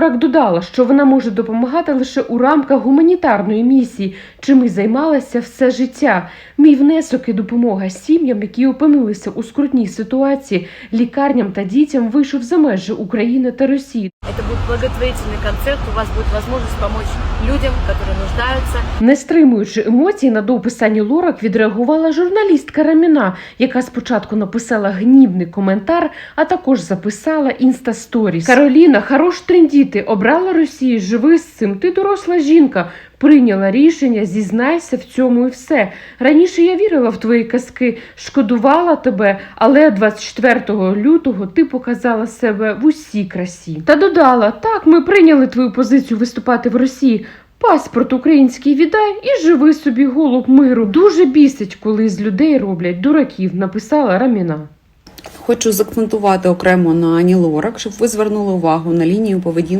Лорак додала, що вона може допомагати лише у рамках гуманітарної місії, чим і займалася все життя. Мій внесок і допомога сім'ям, які опинилися у скрутній ситуації, лікарням та дітям вийшов за межі України та Росії. Это будет благотворительный концерт, у вас будет возможность помочь людям, которые нуждаются. Не стримуючи емоцій, на допис Ані Лорак відреагувала журналістка Раміна, яка спочатку написала гнівний коментар, а також записала інстасторіс. Кароліна, хорош трендіти, обрала Росію, живи з цим. Ти доросла жінка. Прийняла рішення, зізнайся в цьому і все. Раніше я вірила в твої казки, шкодувала тебе, але 24 лютого ти показала себе в усій красі. Та додала: так, ми прийняли твою позицію виступати в Росії. Паспорт український віддай і живи собі голуб миру. Дуже бісить, коли з людей роблять дураків, написала Раміна. Хочу закцентувати окремо на Ані Лорак, щоб ви звернули увагу на лінію поведінки.